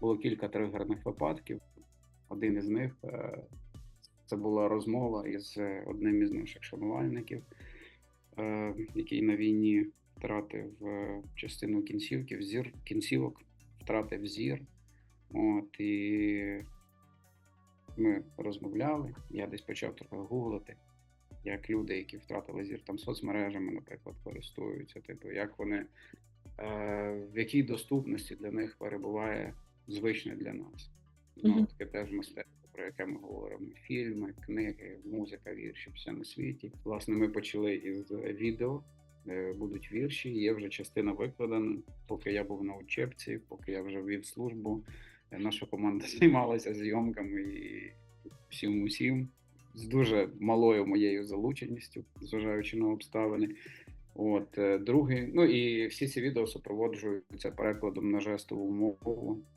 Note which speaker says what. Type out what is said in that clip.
Speaker 1: було кілька тригерних випадків. Один із них е, це була розмова із одним із наших шанувальників, е, який на війні втратив е, частину кінцівки, зір, кінцівок, втратив зір. От, і ми розмовляли. Я десь почав трохи гуглити, як люди, які втратили зір там соцмережами, наприклад, користуються, типу, як вони е, в якій доступності для них перебуває звичне для нас. Ну,
Speaker 2: Мгм.
Speaker 1: таке теж мистецтво, про яке ми говоримо: фільми, книги, музика, вірші, все на світі. Власне, ми почали із відео. Будуть вірші, є вже частина викладена. Поки я був на учебці, поки я вже ввів службу, е, наша команда займалася зйомками і всім усім з дуже малою моєю залученістю, зважаючи на обставини. От е, другий, ну і всі ці відео супроводжуються перекладом на жестову мову.